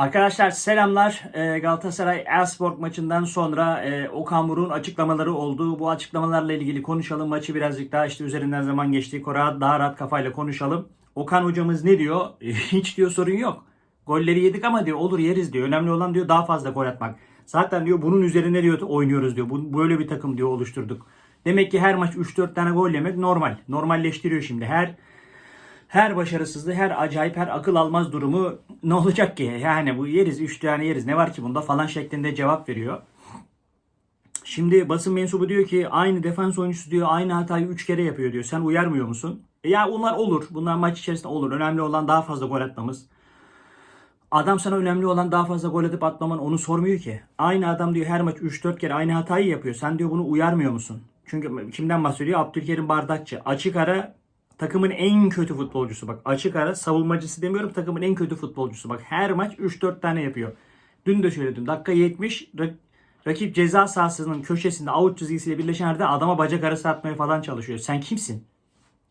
Arkadaşlar selamlar. Ee, Galatasaray Elfsborg maçından sonra e, Okan Buruk'un açıklamaları oldu. Bu açıklamalarla ilgili konuşalım. Maçı birazcık daha işte üzerinden zaman geçti. Rahat, daha rahat kafayla konuşalım. Okan hocamız ne diyor? Hiç diyor sorun yok. Golleri yedik ama diyor olur yeriz diyor. Önemli olan diyor daha fazla gol atmak. Zaten diyor bunun üzerine diyor oynuyoruz diyor. Böyle bir takım diyor oluşturduk. Demek ki her maç 3-4 tane gol yemek normal. Normalleştiriyor şimdi. Her her başarısızlığı, her acayip, her akıl almaz durumu ne olacak ki? Yani bu yeriz, 3 tane yeriz ne var ki bunda falan şeklinde cevap veriyor. Şimdi basın mensubu diyor ki aynı defans oyuncusu diyor aynı hatayı 3 kere yapıyor diyor. Sen uyarmıyor musun? E ya bunlar olur. Bunlar maç içerisinde olur. Önemli olan daha fazla gol atmamız. Adam sana önemli olan daha fazla gol atıp atmaman onu sormuyor ki. Aynı adam diyor her maç 3-4 kere aynı hatayı yapıyor. Sen diyor bunu uyarmıyor musun? Çünkü kimden bahsediyor? Abdülkerim Bardakçı. Açık ara takımın en kötü futbolcusu bak. Açık ara savunmacısı demiyorum takımın en kötü futbolcusu. Bak her maç 3-4 tane yapıyor. Dün de söyledim. Dakika 70 rak- rakip ceza sahasının köşesinde out çizgisiyle birleşen yerde adama bacak arası atmaya falan çalışıyor. Sen kimsin?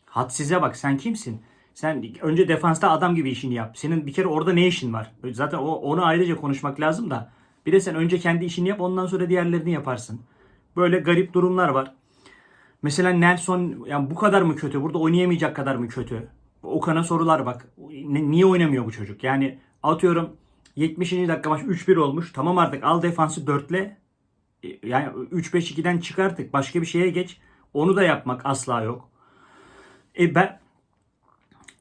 Hadsize bak sen kimsin? Sen önce defansta adam gibi işini yap. Senin bir kere orada ne işin var? Zaten o, onu ayrıca konuşmak lazım da. Bir de sen önce kendi işini yap ondan sonra diğerlerini yaparsın. Böyle garip durumlar var. Mesela Nelson yani bu kadar mı kötü? Burada oynayamayacak kadar mı kötü? Okan'a sorular bak. Niye oynamıyor bu çocuk? Yani atıyorum 70. dakika maç 3-1 olmuş. Tamam artık al defansı 4'le. Yani 3-5-2'den çıkarttık. Başka bir şeye geç. Onu da yapmak asla yok. E ben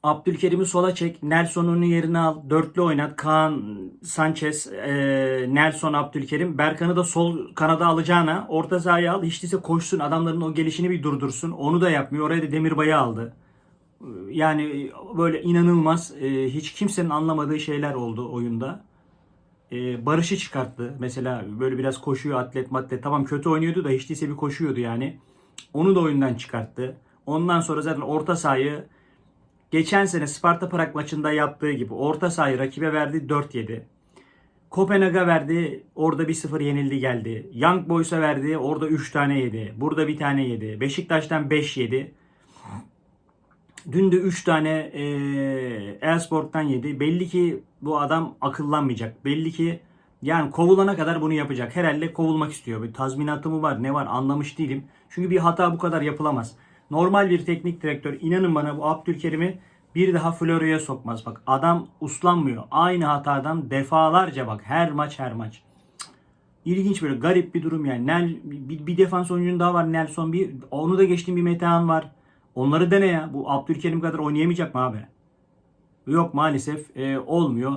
Abdülkerim'i sola çek. Nelson'un yerine al. Dörtlü oynat. Kaan, Sanchez, e, Nelson, Abdülkerim. Berkan'ı da sol kanada alacağına orta sahaya al. Hiç değilse koşsun. Adamların o gelişini bir durdursun. Onu da yapmıyor. Oraya da Demirbay'ı aldı. Yani böyle inanılmaz. e, hiç kimsenin anlamadığı şeyler oldu oyunda. E, Barış'ı çıkarttı. Mesela böyle biraz koşuyor atlet matlet. Tamam kötü oynuyordu da hiç değilse bir koşuyordu yani. Onu da oyundan çıkarttı. Ondan sonra zaten orta sahayı geçen sene Sparta Prag maçında yaptığı gibi orta sahayı rakibe verdi 4-7. Kopenhag'a verdi orada 1-0 yenildi geldi. Young Boys'a verdi orada 3 tane yedi. Burada bir tane yedi. Beşiktaş'tan 5 yedi. Dün de 3 tane e, Elfsborg'dan yedi. Belli ki bu adam akıllanmayacak. Belli ki yani kovulana kadar bunu yapacak. Herhalde kovulmak istiyor. Bir tazminatı mı var ne var anlamış değilim. Çünkü bir hata bu kadar yapılamaz. Normal bir teknik direktör inanın bana bu Abdülkerim'i bir daha Florya'ya sokmaz. Bak adam uslanmıyor. Aynı hatadan defalarca bak her maç her maç. İlginç böyle garip bir durum yani. Nel, bir, bir defans oyuncunun daha var Nelson. Bir, onu da geçtiğim bir Metehan var. Onları dene ya. Bu Abdülkerim kadar oynayamayacak mı abi? Yok maalesef e, olmuyor.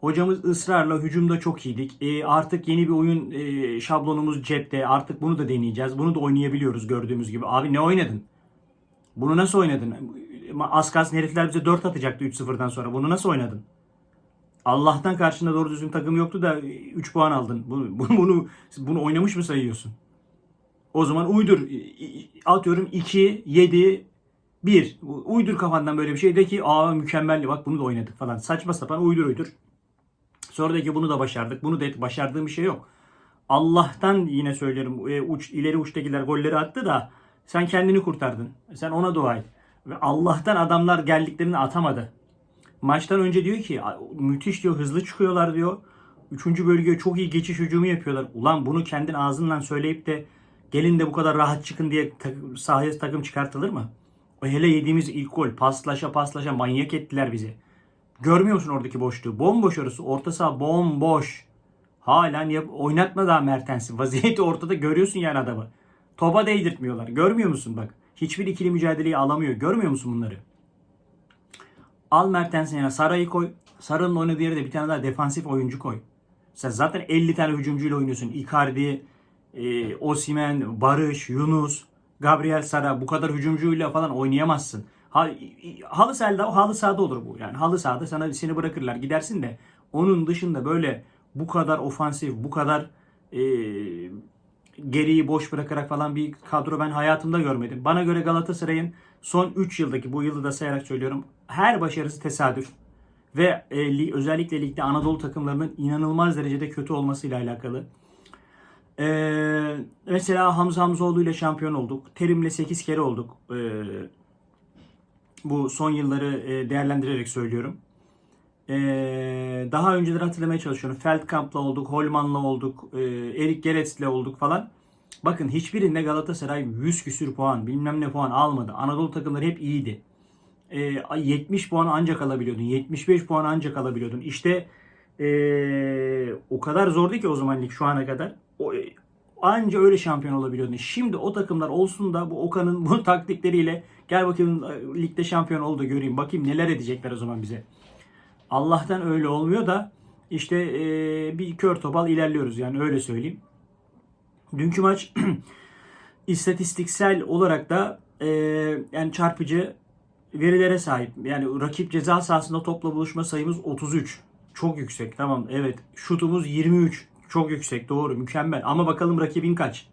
Hocamız ısrarla hücumda çok iyiydik. E, artık yeni bir oyun e, şablonumuz cepte. Artık bunu da deneyeceğiz. Bunu da oynayabiliyoruz gördüğümüz gibi. Abi ne oynadın? Bunu nasıl oynadın? Az kalsın herifler bize 4 atacaktı 3-0'dan sonra. Bunu nasıl oynadın? Allah'tan karşında doğru düzgün takım yoktu da 3 puan aldın. Bunu, bunu, bunu, bunu oynamış mı sayıyorsun? O zaman uydur. Atıyorum 2, 7, 1. Uydur kafandan böyle bir şey de ki aa mükemmelli bak bunu da oynadık falan. Saçma sapan uydur uydur. Sonra da ki bunu da başardık. Bunu da başardığım bir şey yok. Allah'tan yine söylerim e, uç, ileri uçtakiler golleri attı da sen kendini kurtardın. Sen ona dua et. Ve Allah'tan adamlar geldiklerini atamadı. Maçtan önce diyor ki müthiş diyor hızlı çıkıyorlar diyor. Üçüncü bölgeye çok iyi geçiş hücumu yapıyorlar. Ulan bunu kendin ağzından söyleyip de gelin de bu kadar rahat çıkın diye sahaya takım çıkartılır mı? O hele yediğimiz ilk gol paslaşa paslaşa manyak ettiler bizi. Görmüyor musun oradaki boşluğu? Bomboş orası. Orta saha bomboş. Halen yap oynatma daha Mertens'i. Vaziyeti ortada görüyorsun yani adamı. Topa değdirtmiyorlar. Görmüyor musun bak? Hiçbir ikili mücadeleyi alamıyor. Görmüyor musun bunları? Al Mertens'in yana Sara'yı koy. Sara'nın oynadığı yere de bir tane daha defansif oyuncu koy. Sen zaten 50 tane hücumcuyla oynuyorsun. Icardi, e, Osimen, Barış, Yunus, Gabriel Sara bu kadar hücumcuyla falan oynayamazsın. Ha, halı sahada halı sahada olur bu. Yani halı sahada sana seni bırakırlar gidersin de onun dışında böyle bu kadar ofansif, bu kadar e, geriyi boş bırakarak falan bir kadro ben hayatımda görmedim. Bana göre Galatasaray'ın son 3 yıldaki bu yılı da sayarak söylüyorum her başarısı tesadüf ve e, li- özellikle ligde Anadolu takımlarının inanılmaz derecede kötü olmasıyla alakalı. Ee, mesela Hamza Hamzoğlu ile şampiyon olduk. Terim'le 8 kere olduk. Ee, bu son yılları e, değerlendirerek söylüyorum. Ee, daha önceleri hatırlamaya çalışıyorum. Feldkamp'la olduk, Holman'la olduk, e, Erik Gerets'le olduk falan. Bakın hiçbirinde Galatasaray 100 küsür puan, bilmem ne puan almadı. Anadolu takımları hep iyiydi. E, 70 puan ancak alabiliyordun. 75 puan ancak alabiliyordun. İşte e, o kadar zordu ki o zaman lig şu ana kadar. O, e, anca öyle şampiyon olabiliyordun. Şimdi o takımlar olsun da bu Okan'ın bu taktikleriyle gel bakayım e, ligde şampiyon oldu göreyim. Bakayım neler edecekler o zaman bize. Allah'tan öyle olmuyor da işte e, bir kör topal ilerliyoruz yani öyle söyleyeyim. Dünkü maç istatistiksel olarak da e, yani çarpıcı verilere sahip. Yani rakip ceza sahasında topla buluşma sayımız 33. Çok yüksek. Tamam evet. Şutumuz 23. Çok yüksek. Doğru. Mükemmel. Ama bakalım rakibin kaç?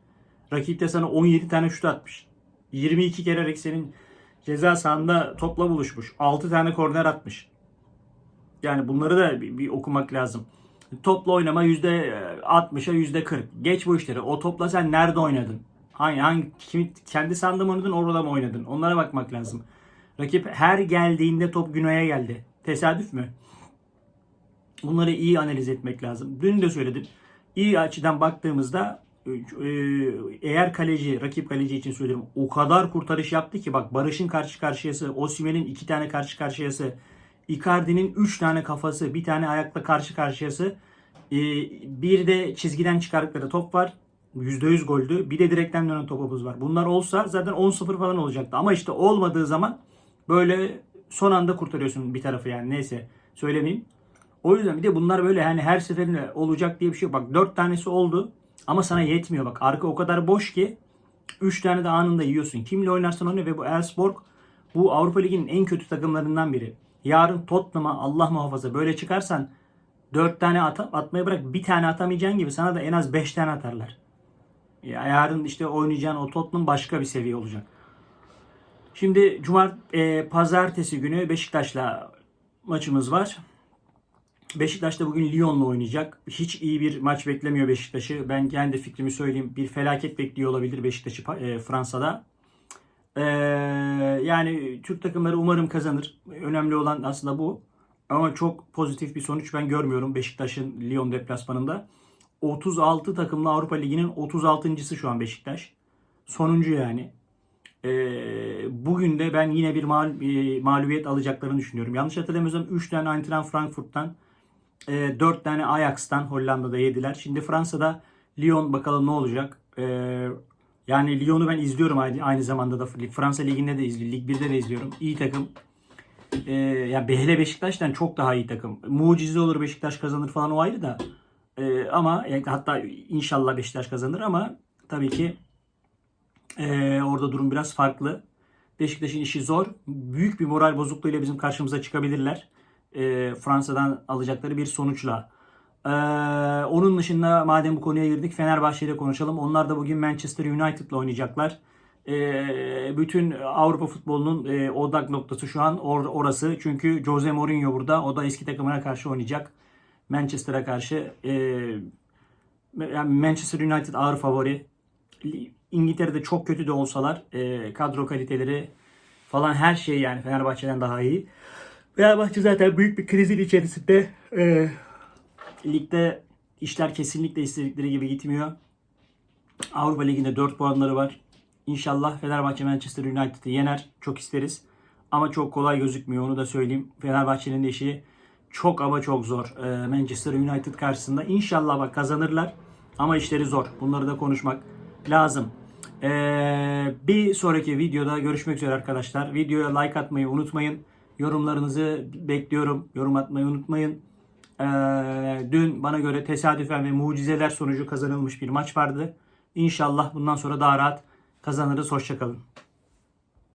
Rakip de sana 17 tane şut atmış. 22 kere senin ceza sahanda topla buluşmuş. 6 tane korner atmış. Yani bunları da bir, bir okumak lazım. Topla oynama %60'a %40. Geç bu işleri. O topla sen nerede oynadın? Hangi, hangi kimi, kendi mı oynadın, orada mı oynadın? Onlara bakmak lazım. Rakip her geldiğinde top Güney'e geldi. Tesadüf mü? Bunları iyi analiz etmek lazım. Dün de söyledim. İyi açıdan baktığımızda e, eğer kaleci, rakip kaleci için söylüyorum o kadar kurtarış yaptı ki bak Barış'ın karşı karşıyası, Osimhen'in iki tane karşı karşıyası, Icardi'nin 3 tane kafası, bir tane ayakla karşı karşıyası. Ee, bir de çizgiden çıkardıkları top var. %100 goldü. Bir de direkten dönen topumuz var. Bunlar olsa zaten 10-0 falan olacaktı. Ama işte olmadığı zaman böyle son anda kurtarıyorsun bir tarafı yani. Neyse söylemeyeyim. O yüzden bir de bunlar böyle hani her seferinde olacak diye bir şey yok. Bak 4 tanesi oldu ama sana yetmiyor. Bak arka o kadar boş ki 3 tane de anında yiyorsun. Kimle oynarsan oyna ve bu Elfsborg bu Avrupa Ligi'nin en kötü takımlarından biri. Yarın Tottenham'a Allah muhafaza böyle çıkarsan 4 tane at atmayı bırak bir tane atamayacağın gibi sana da en az 5 tane atarlar. Ya yarın işte oynayacağın o Tottenham başka bir seviye olacak. Şimdi Cumart e, pazartesi günü Beşiktaş'la maçımız var. Beşiktaş da bugün Lyon'la oynayacak. Hiç iyi bir maç beklemiyor Beşiktaş'ı. Ben kendi fikrimi söyleyeyim. Bir felaket bekliyor olabilir Beşiktaş'ı e, Fransa'da. Ee, yani Türk takımları umarım kazanır. Önemli olan aslında bu. Ama çok pozitif bir sonuç ben görmüyorum Beşiktaş'ın Lyon deplasmanında. 36 takımlı Avrupa Ligi'nin 36.sı şu an Beşiktaş. Sonuncu yani. Ee, bugün de ben yine bir mal, bir mağlubiyet alacaklarını düşünüyorum. Yanlış hatırlamıyorsam 3 tane Eintracht Frankfurt'tan, e, 4 tane Ajax'tan Hollanda'da yediler. Şimdi Fransa'da Lyon bakalım ne olacak. Ee, yani Lyon'u ben izliyorum aynı, zamanda da Fransa Ligi'nde de izliyorum. Lig 1'de de izliyorum. İyi takım. Ee, yani Behle Beşiktaş'tan çok daha iyi takım. Mucize olur Beşiktaş kazanır falan o ayrı da. Ee, ama yani hatta inşallah Beşiktaş kazanır ama tabii ki e, orada durum biraz farklı. Beşiktaş'ın işi zor. Büyük bir moral bozukluğuyla bizim karşımıza çıkabilirler. E, Fransa'dan alacakları bir sonuçla. Ee, onun dışında madem bu konuya girdik Fenerbahçe'yle konuşalım. Onlar da bugün Manchester United'la oynayacaklar. Ee, bütün Avrupa futbolunun e, odak noktası şu an or- orası. Çünkü Jose Mourinho burada. O da eski takımına karşı oynayacak. Manchester'a karşı. E, Manchester United ağır favori. İngiltere'de çok kötü de olsalar e, kadro kaliteleri falan her şey yani Fenerbahçe'den daha iyi. Fenerbahçe zaten büyük bir krizin içerisinde. E, Ligde işler kesinlikle istedikleri gibi gitmiyor. Avrupa Ligi'nde 4 puanları var. İnşallah Fenerbahçe Manchester United'ı yener. Çok isteriz. Ama çok kolay gözükmüyor onu da söyleyeyim. Fenerbahçe'nin de işi çok ama çok zor. Ee, Manchester United karşısında. İnşallah bak kazanırlar. Ama işleri zor. Bunları da konuşmak lazım. Ee, bir sonraki videoda görüşmek üzere arkadaşlar. Videoya like atmayı unutmayın. Yorumlarınızı bekliyorum. Yorum atmayı unutmayın. Ee, dün bana göre tesadüfen ve mucizeler sonucu kazanılmış bir maç vardı. İnşallah bundan sonra daha rahat kazanırız. Hoşçakalın.